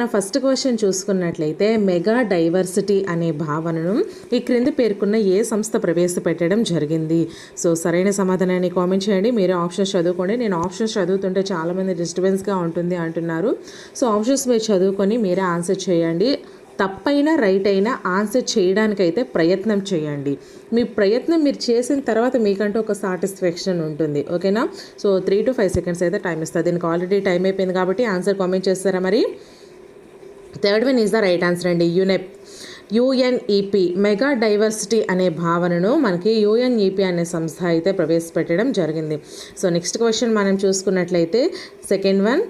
నా first question చూసుకున్నట్లయితే mega diversity అనే భావనను ఈ క్రింది పేర్కొన్న ఏ సంస్థ ప్రవేశపెట్టడం జరిగింది? సో సరైన సమాధానాన్ని కామెంట్ చేయండి. మీరు ఆప్షన్స్ చదువుకోండి. నేను ఆప్షన్స్ చదువుతుంటే చాలామంది డిస్టర్బెన్స్గా ఉంటుంది అంటున్నారు. సో ఆప్షన్స్ మీరు చదువుకొని మీరే ఆన్సర్ చేయండి. తప్పైనా రైట్ అయినా ఆన్సర్ చేయడానికైతే ప్రయత్నం చేయండి. మీ ప్రయత్నం మీరు చేసిన తర్వాత మీకంటూ ఒక సాటిస్ఫాక్షన్ ఉంటుంది. ఓకేనా? So three two five seconds అయితే టైం ఇస్తుంది. దీనికి ఆల్రెడీ టైం అయిపోయింది కాబట్టి ఆన్సర్ కామెంట్ చేస్తారా మరి? Third one is the right answer అండి. యునెప్ యుఎన్ఈపి మెగా డైవర్సిటీ అనే భావనను మనకి యుఎన్ఈపి అనే సంస్థ అయితే ప్రవేశపెట్టడం జరిగింది. సో నెక్స్ట్ క్వశ్చన్ మనం చూసుకున్నట్లయితే second one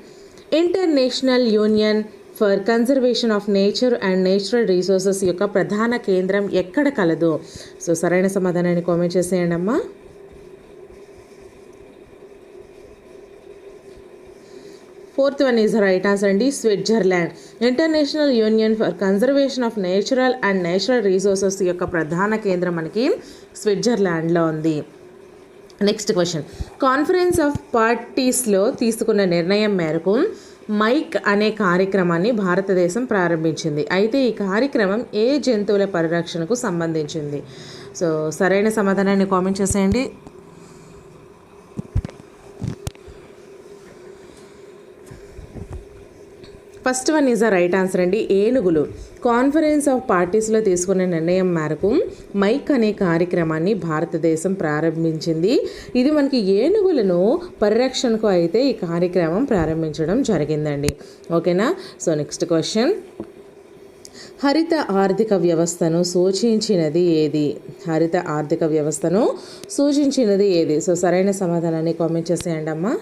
international union for conservation of nature and natural resources యొక్క ప్రధాన కేంద్రం ఎక్కడ కలదు? సో సరైన సమాధానాన్ని కామెంట్ చేసేయండి అమ్మా fourth one is right answer అండి Switzerland. International Union for Conservation of Natural and Natural Resources యొక్క ప్రధాన కేంద్రం మనకి స్విట్జర్లాండ్లో ఉంది. Next question. కాన్ఫరెన్స్ ఆఫ్ పార్టీస్లో తీసుకున్న నిర్ణయం మేరకు మైక్ అనే కార్యక్రమాన్ని భారతదేశం ప్రారంభించింది. అయితే ఈ కార్యక్రమం ఏ జంతువుల పరిరక్షణకు సంబంధించింది? సో సరైన సమాధానాన్ని కామెంట్ చేసేయండి. First one is the right answer అండి ఏనుగులు. కాన్ఫరెన్స్ ఆఫ్ పార్టీస్లో తీసుకున్న నిర్ణయం మేరకు మైక్ అనే కార్యక్రమాన్ని భారతదేశం ప్రారంభించింది. ఇది మనకి ఏనుగులను పరిరక్షణకు అయితే ఈ కార్యక్రమం ప్రారంభించడం జరిగిందండి. ఓకేనా? So next question. హరిత ఆర్థిక వ్యవస్థను సూచించినది ఏది? హరిత ఆర్థిక వ్యవస్థను సూచించినది ఏది? సో సరైన సమాధానాన్ని కామెంట్ చేసేయండి అమ్మా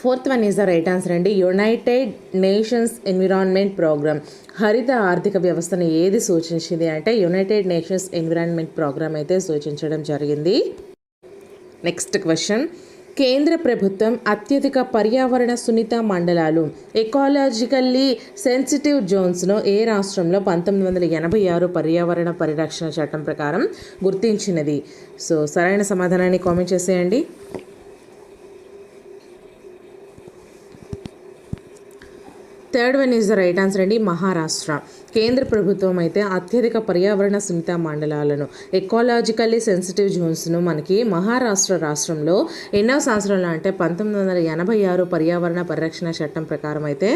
fourth one is the right answer అండి. యునైటెడ్ నేషన్స్ ఎన్విరాన్మెంట్ ప్రోగ్రామ్ హరిత ఆర్థిక వ్యవస్థను ఏది సూచించింది అంటే యునైటెడ్ నేషన్స్ ఎన్విరాన్మెంట్ ప్రోగ్రామ్ అయితే సూచించడం జరిగింది. నెక్స్ట్ క్వశ్చన్ కేంద్ర ప్రభుత్వం అత్యధిక పర్యావరణ సున్నిత మండలాలు ఎకాలజికల్లీ సెన్సిటివ్ జోన్స్ను ఏ రాష్ట్రంలో పంతొమ్మిది వందల ఎనభై ఆరు పర్యావరణ పరిరక్షణ చట్టం ప్రకారం గుర్తించినది? సో సరైన సమాధానాన్ని కామెంట్ చేసేయండి. Third one is the right answer అండి మహారాష్ట్ర. కేంద్ర ప్రభుత్వం అయితే అత్యధిక పర్యావరణ సున్నిత మండలాలను ఎకాలజికల్లీ సెన్సిటివ్ జోన్స్ను మనకి మహారాష్ట్ర రాష్ట్రంలో ఎన్నో సంవత్సరంలో అంటే పంతొమ్మిది వందల ఎనభై ఆరు పర్యావరణ పరిరక్షణ చట్టం ప్రకారం అయితే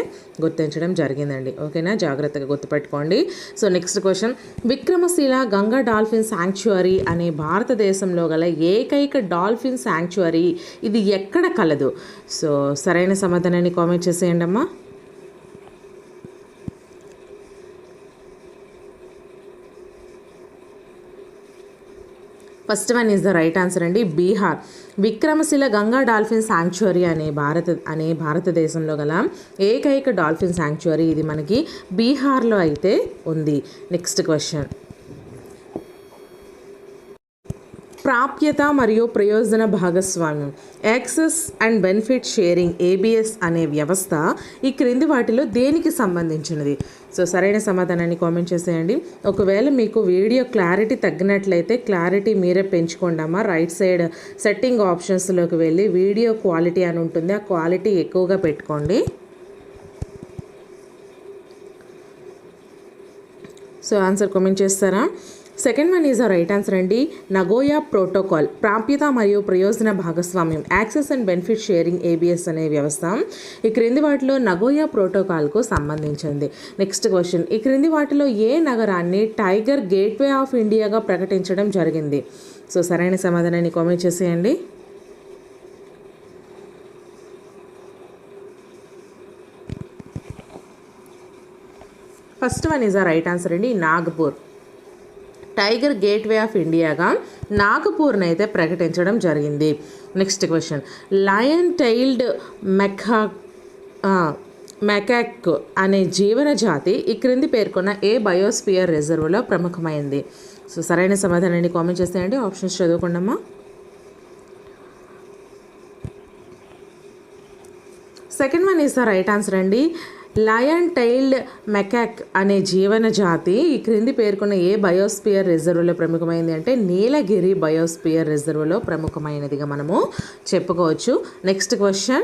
గుర్తించడం జరిగిందండి. ఓకేనా? జాగ్రత్తగా గుర్తుపెట్టుకోండి. So next question Vikramshila Ganga dolphin sanctuary అనే భారతదేశంలో గల ఏకైక డాల్ఫిన్ శాంక్చురీ ఇది ఎక్కడ కలదు? సో సరైన సమాధానాన్ని కామెంట్ చేసేయండి అమ్మా first one is the right answer అండి బీహార్. విక్రమశిల గంగా డాల్ఫిన్ శాంక్చురీ అనే భారత అనే భారతదేశంలో గల ఏకైక డాల్ఫిన్ శాంక్చురీ ఇది మనకి బీహార్లో అయితే ఉంది. Next question. ప్రాప్యత మరియు ప్రయోజన భాగస్వామ్యం. Access and benefit sharing ABS అనే వ్యవస్థ ఈ క్రింది వాటిలో దేనికి సంబంధించినది? సో సరైన సమాధానాన్ని కామెంట్ చేసేయండి. ఒకవేళ మీకు వీడియో క్లారిటీ తగ్గినట్లయితే క్లారిటీ మీరే పెంచుకోండి అమ్మా. రైట్ సైడ్ సెట్టింగ్ ఆప్షన్స్లోకి వెళ్ళి వీడియో క్వాలిటీ అని ఉంటుంది. ఆ క్వాలిటీ ఎక్కువగా పెట్టుకోండి. సో ఆన్సర్ కామెంట్ చేస్తారా? Second one is a right answer అండి. నగోయా ప్రోటోకాల్ ప్రాప్యత మరియు ప్రయోజన భాగస్వామ్యం access and benefit sharing ABS అనే వ్యవస్థ. ఈ క్రింది వాటిలో నగోయా ప్రోటోకాల్కు సంబంధించింది. నెక్స్ట్ క్వశ్చన్ ఈ క్రింది వాటిలో ఏ నగరాన్ని టైగర్ గేట్వే ఆఫ్ ఇండియాగా ప్రకటించడం జరిగింది? సో సరైన సమాధానాన్ని కామెంట్ చేసేయండి. First one is a right answer అండి నాగ్పూర్. టైగర్ గేట్వే ఆఫ్ ఇండియాగా నాగపూర్ని అయితే ప్రకటించడం జరిగింది. Next question. Lion tailed macaque macaque అనే జీవన జాతి ఈ క్రింది పేర్కొన్న ఏ బయోస్పియర్ రిజర్వ్లో ప్రముఖమైంది? సో సరైన సమాధానాన్ని కామెంట్ చేస్తాయండి. Options చదువుకోండమ్మా second one is the right answer అండి. లయన్ టైల్డ్ మెకాక్ అనే జీవన జాతి ఈ క్రింది పేర్కొన్న ఏ బయోస్పియర్ రిజర్వ్లో ప్రముఖమైంది అంటే నీలగిరి బయోస్పియర్ రిజర్వ్లో ప్రముఖమైనదిగా మనము చెప్పుకోవచ్చు. Next question.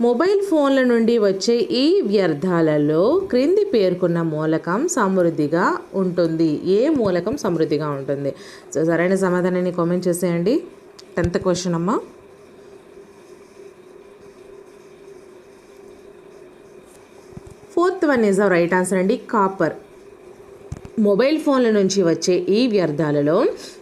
మొబైల్ ఫోన్ల నుండి వచ్చే ఈ వ్యర్థాలలో క్రింది పేర్కొన్న మూలకం సమృద్ధిగా ఉంటుంది. ఏ మూలకం సమృద్ధిగా ఉంటుంది? సో సరైన సమాధానాన్ని కామెంట్ చేసేయండి. టెన్త్ క్వశ్చన్ అమ్మా. Fourth one is right answer అండి. కాపర్. మొబైల్ ఫోన్ల నుంచి వచ్చే ఈ వ్యర్థాలలో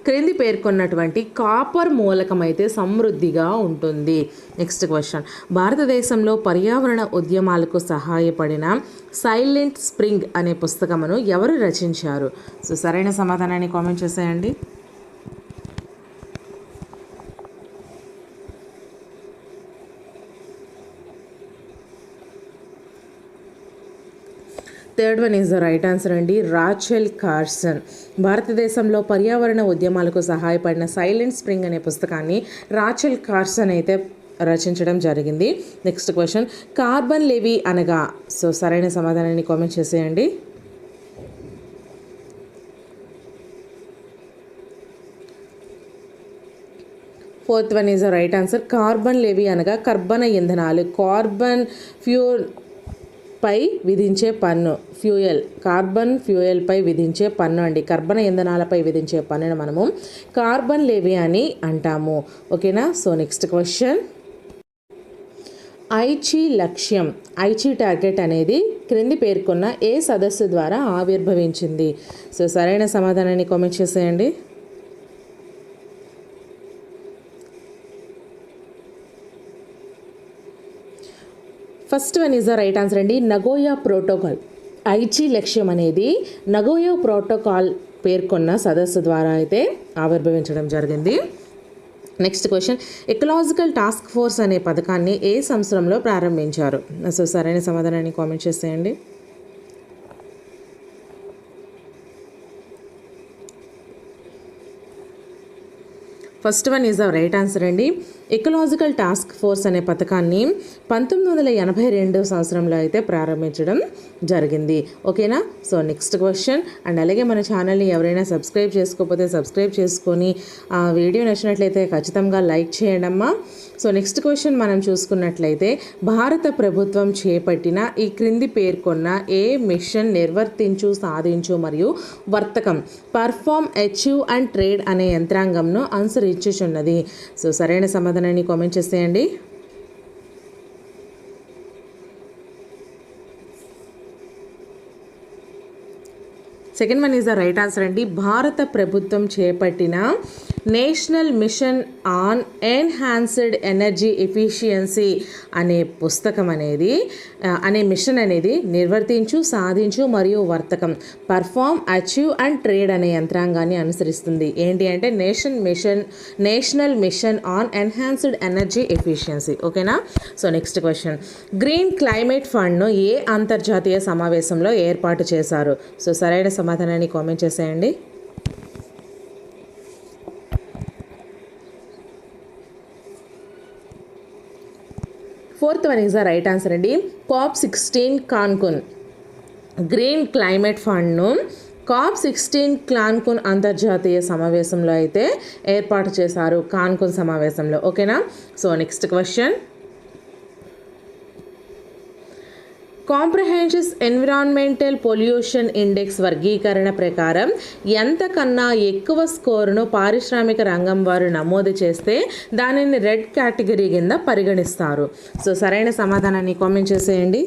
క్రింది పేర్కొన్నటువంటి కాపర్ మూలకం అయితే సమృద్ధిగా ఉంటుంది. నెక్స్ట్ క్వశ్చన్ భారతదేశంలో పర్యావరణ ఉద్యమాలకు సహాయపడిన సైలెంట్ స్ప్రింగ్ అనే పుస్తకమును ఎవరు రచించారు? సో సరైన సమాధానాన్ని కామెంట్ చేసేయండి. Third one is the right answer అండి. Rachel Carson. భారతదేశంలో పర్యావరణ ఉద్యమాలకు సహాయపడిన సైలెంట్ స్ప్రింగ్ అనే పుస్తకాన్ని రాచెల్ కార్సన్ అయితే రచించడం జరిగింది. Next question. కార్బన్ లెవీ అనగా సో సరైన సమాధానాన్ని కామెంట్ చేసేయండి. Fourth one is the right answer. Carbon levy అనగా కర్బన ఇంధనాలు. కార్బన్ ఫ్యూల్ పై విధించే పన్ను. ఫ్యూయల్ కార్బన్ ఫ్యూయల్పై విధించే పన్ను అండి. కర్బన ఇంధనాలపై విధించే పన్నును మనము కార్బన్ లెవీ అని అంటాము. ఓకేనా? So next question. ఐచి లక్ష్యం ఐచి టార్గెట్ అనేది క్రింది పేర్కొన్న ఏ సదస్సు ద్వారా ఆవిర్భవించింది? సో సరైన సమాధానాన్ని కామెంట్ చేసేయండి. First one is the right answer అండి. Nagoya protocol. ఐచి లక్ష్యం అనేది నగోయా ప్రోటోకాల్ పేర్కొన్న సదస్సు ద్వారా అయితే ఆవిర్భవించడం జరిగింది. Next question. Ecological task force అనే పథకాన్ని ఏ సంవత్సరంలో ప్రారంభించారు? సో సరైన సమాధానాన్ని కామెంట్ చేసేయండి. First one is the right answer అండి. ఎకలాజికల్ టాస్క్ ఫోర్స్ అనే పథకాన్ని పంతొమ్మిది వందల ఎనభై రెండు సంవత్సరంలో అయితే ప్రారంభించడం జరిగింది. ఓకేనా? సో నెక్స్ట్ క్వశ్చన్ అండ్ అలాగే మన ఛానల్ని ఎవరైనా సబ్స్క్రైబ్ చేసుకోకపోతే సబ్స్క్రైబ్ చేసుకొని ఆ వీడియో నచ్చినట్లయితే ఖచ్చితంగా లైక్ చేయడమ్మా సో నెక్స్ట్ క్వశ్చన్ మనం చూసుకున్నట్లయితే భారత ప్రభుత్వం చేపట్టిన ఈ క్రింది పేర్కొన్న ఏ మిషన్ నిర్వర్తించు సాధించు మరియు వర్తకం పర్ఫామ్ అచీవ్ అండ్ ట్రేడ్ అనే యంత్రాంగంను అనుసరించుచున్నది? సో సరైన సమాధానాన్ని కామెంట్ చేసేయండి. Second one is the right answer అండి. భారత ప్రభుత్వం చేపట్టిన national mission on enhanced energy efficiency అనే పుస్తకం అనేది అనే మిషన్ అనేది నిర్వర్తించు సాధించు మరియు వర్తకం పర్ఫామ్ అచీవ్ అండ్ ట్రేడ్ అనే యంత్రాంగాన్ని అనుసరిస్తుంది. ఏంటి అంటే nation mission national mission on enhanced energy efficiency. ఓకేనా? So next question. Green climate ఫండ్ను ఏ అంతర్జాతీయ సమావేశంలో ఏర్పాటు చేశారు? సో సరైన సమాధానాన్ని కామెంట్ చేసేయండి. Fourth one is the right answer అండి. COP sixteen Cancun. Green climate ఫండ్ను కాప్ సిక్స్టీన్ క్లాన్కున్ అంతర్జాతీయ సమావేశంలో అయితే ఏర్పాటు చేశారు కాన్కున్ సమావేశంలో. ఓకేనా? So next question. Comprehensive environmental pollution index వర్గీకరణ ప్రకారం ఎంతకన్నా ఎక్కువ స్కోరును పారిశ్రామిక రంగం వారు నమోదు చేస్తే దానిని రెడ్ కేటగిరీ కింద పరిగణిస్తారు. సో సరైన సమాధానాన్ని కామెంట్ చేసేయండి.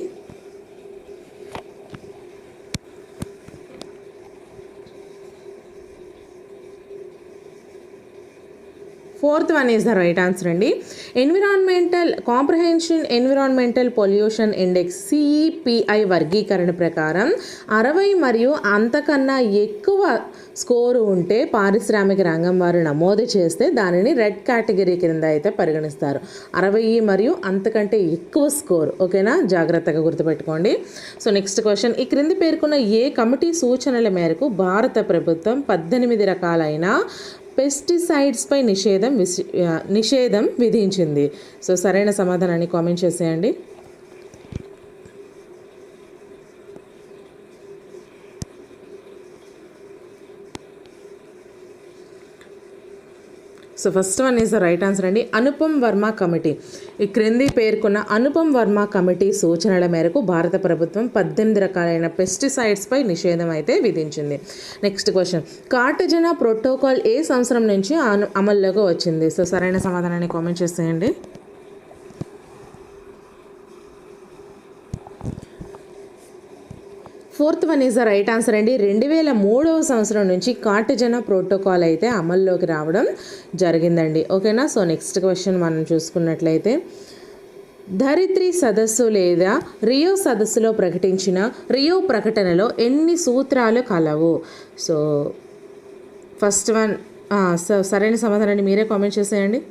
Fourth one is the right answer అండి. Environmental comprehension environmental pollution index CEPI వర్గీకరణ ప్రకారం అరవై మరియు అంతకన్నా ఎక్కువ స్కోరు ఉంటే పారిశ్రామిక రంగం వారు నమోదు చేస్తే దానిని రెడ్ కేటగిరీ కింద అయితే పరిగణిస్తారు. అరవై మరియు అంతకంటే ఎక్కువ స్కోర్. ఓకేనా? జాగ్రత్తగా గుర్తుపెట్టుకోండి. So next question. ఈ క్రింది పేర్కొన్న ఏ కమిటీ సూచనల మేరకు భారత ప్రభుత్వం పద్దెనిమిది రకాలైన పెస్టిసైడ్స్పై నిషేధం విసి నిషేధం విధించింది. సో సరైన సమాధానాన్ని కామెంట్ చేసేయండి. So first one is the right answer అండి. అనుపమ్ వర్మ కమిటీ. ఈ క్రింది పేర్కొన్న అనుపమ్ వర్మ కమిటీ సూచనల మేరకు భారత ప్రభుత్వం పద్దెనిమిది రకాలైన పెస్టిసైడ్స్పై నిషేధం అయితే విధించింది. నెక్స్ట్ క్వశ్చన్ కార్టజనా ప్రోటోకాల్ ఏ సంవత్సరం నుంచి అను- అమల్లోకి వచ్చింది? సో సరైన సమాధానాన్ని కామెంట్ చేసేయండి. Fourth one is the right answer అండి. రెండు వేల మూడవ సంవత్సరం నుంచి కాటజన ప్రోటోకాల్ అయితే అమల్లోకి రావడం జరిగిందండి. ఓకేనా? సో నెక్స్ట్ క్వశ్చన్ మనం చూసుకున్నట్లయితే ధరిత్రి సదస్సు లేదా రియో సదస్సులో ప్రకటించిన రియో ప్రకటనలో ఎన్ని సూత్రాలు కలవు? సో ఫస్ట్ వన్ సో సరైన సమాధానాన్ని మీరే కామెంట్ చేసేయండి.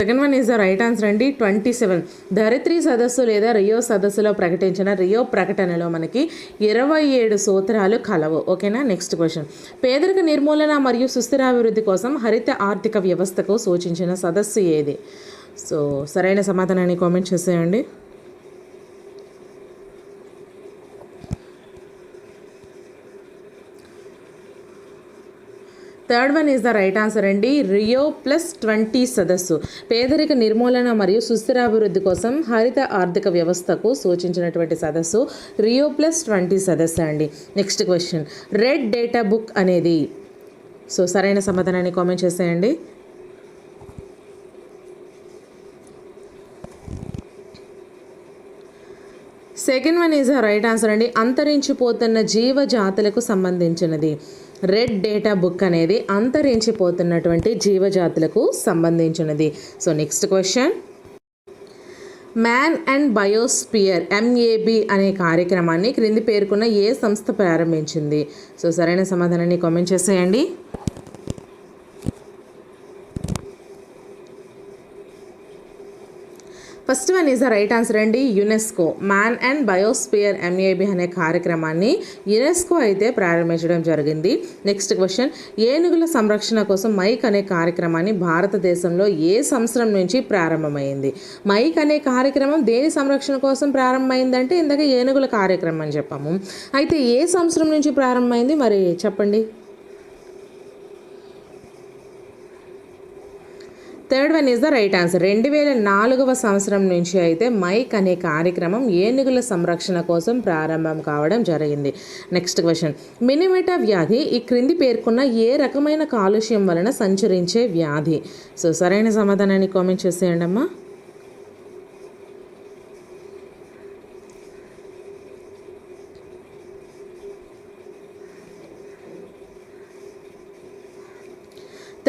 Second one is the right answer అండి. ట్వంటీ సెవెన్ ధరిత్రి సదస్సు లేదా రియో సదస్సులో ప్రకటించిన రియో ప్రకటనలో మనకి ఇరవై ఏడు సూత్రాలు కలవు. ఓకేనా? నెక్స్ట్ క్వశ్చన్ పేదరిక నిర్మూలన మరియు సుస్థిరాభివృద్ధి కోసం హరిత ఆర్థిక వ్యవస్థకు సూచించిన సదస్సు ఏది? సో సరైన సమాధానాన్ని కామెంట్ చేసేయండి. Third one is the right answer అండి. రియో ప్లస్ ట్వంటీ సదస్సు. పేదరిక నిర్మూలన మరియు సుస్థిరాభివృద్ధి కోసం హరిత ఆర్థిక వ్యవస్థకు సూచించినటువంటి సదస్సు. రియో ప్లస్ ట్వంటీ సదస్సు అండి. Next question. Red data book అనేది. సో సరైన సమాధానాన్ని కామెంట్ చేసేయండి. Second one is the right answer అండి. అంతరించిపోతున్న జీవజాతులకు సంబంధించినది. రెడ్ డేటా బుక్ అనేది అంతరించిపోతున్నటువంటి జీవజాతులకు సంబంధించినది. So next question. Man and biosphere MAB అనే కార్యక్రమాన్ని క్రింది పేర్కొన్న ఏ సంస్థ ప్రారంభించింది? సో సరైన సమాధానాన్ని కామెంట్ చేసేయండి. First one is the right answer అండి UNESCO. Man and biosphere MAB అనే కార్యక్రమాన్ని యునెస్కో అయితే ప్రారంభించడం జరిగింది. నెక్స్ట్ క్వశ్చన్ ఏనుగుల సంరక్షణ కోసం మైక్ అనే కార్యక్రమాన్ని భారతదేశంలో ఏ సంవత్సరం నుంచి ప్రారంభమైంది? మైక్ అనే కార్యక్రమం దేని సంరక్షణ కోసం ప్రారంభమైందంటే ఇందాక ఏనుగుల కార్యక్రమం అని చెప్పాము. అయితే ఏ సంవత్సరం నుంచి ప్రారంభమైంది? మరి చెప్పండి. Third one is the right answer. రెండు వేల నాలుగవ సంవత్సరం నుంచి అయితే మైక్ అనే కార్యక్రమం ఏనుగుల సంరక్షణ కోసం ప్రారంభం కావడం జరిగింది. Next question. మినిమెటా వ్యాధి ఈ క్రింది పేర్కొన్న ఏ రకమైన కాలుష్యం వలన సంచరించే వ్యాధి? సో సరైన సమాధానాన్ని కామెంట్ చేసేయండి అమ్మా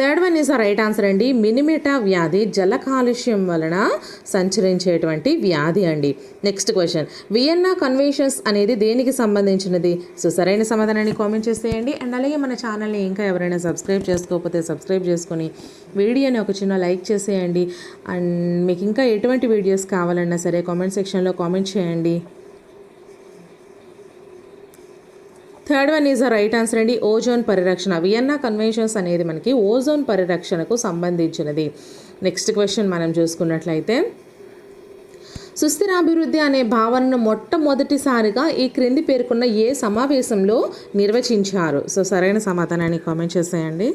third one is right answer అండి. మినిమిటా వ్యాధి జల కాలుష్యం వలన సంచరించేటువంటి వ్యాధి అండి. నెక్స్ట్ క్వశ్చన్ వియన్నా కన్వెన్షన్స్ అనేది దేనికి సంబంధించినది? సో సరైన సమాధానాన్ని కామెంట్ చేసేయండి. అండ్ అలాగే మన ఛానల్ని ఇంకా ఎవరైనా సబ్స్క్రైబ్ చేసుకోకపోతే సబ్స్క్రైబ్ చేసుకొని వీడియోని ఒక చిన్న లైక్ చేసేయండి. అండ్ మీకు ఇంకా ఎటువంటి వీడియోస్ కావాలన్నా సరే కామెంట్ సెక్షన్లో కామెంట్ చేయండి. Third one is the right answer అండి. ఓజోన్ పరిరక్షణ. వియన్నా కన్వెన్షన్స్ అనేది మనకి ఓజోన్ పరిరక్షణకు సంబంధించినది. నెక్స్ట్ క్వశ్చన్ మనం చూసుకున్నట్లయితే సుస్థిరాభివృద్ధి అనే భావనను మొట్టమొదటిసారిగా ఈ క్రింది పేర్కొన్న ఏ సమావేశంలో నిర్వచించారు? సో సరైన సమాధానాన్ని కామెంట్ చేసేయండి.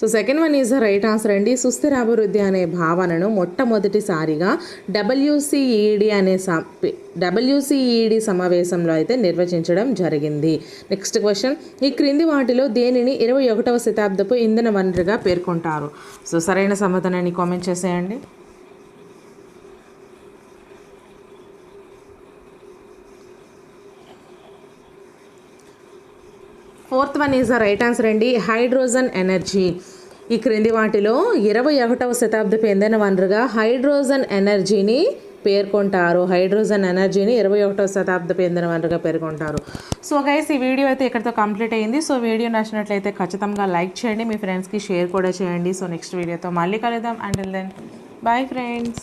So second one is the right answer అండి సుస్థిర అభివృద్ధి అనే భావనను మొట్టమొదటిసారిగా డబ్ల్యూసిఈడి అనే డబ్ల్యూసిఈడి సమావేశంలో అయితే నిర్వచించడం జరిగింది. నెక్స్ట్ క్వశ్చన్ ఈ క్రింది వాటిలో దేనిని ఇరవై ఒకటవ శతాబ్దపు ఇంధన వనరుగా పేర్కొంటారు? సో సరైన సమాధానాన్ని కామెంట్ చేసేయండి. Fourth one is the right answer అండి. Hydrogen energy. ఈ క్రింది వాటిలో ఇరవై ఒకటవ శతాబ్దపు ఎందైన వనరుగా హైడ్రోజన్ ఎనర్జీని పేర్కొంటారు. హైడ్రోజన్ ఎనర్జీని ఇరవై ఒకటవ శతాబ్దపు ఇంధన వనరుగా పేర్కొంటారు. సో గైస్ ఈ వీడియో అయితే ఇక్కడితో కంప్లీట్ అయ్యింది సో వీడియో నచ్చినట్లయితే ఖచ్చితంగా లైక్ చేయండి. మీ ఫ్రెండ్స్కి షేర్ కూడా చేయండి. సో నెక్స్ట్ వీడియోతో మళ్ళీ కలుద్దాం. And then bye friends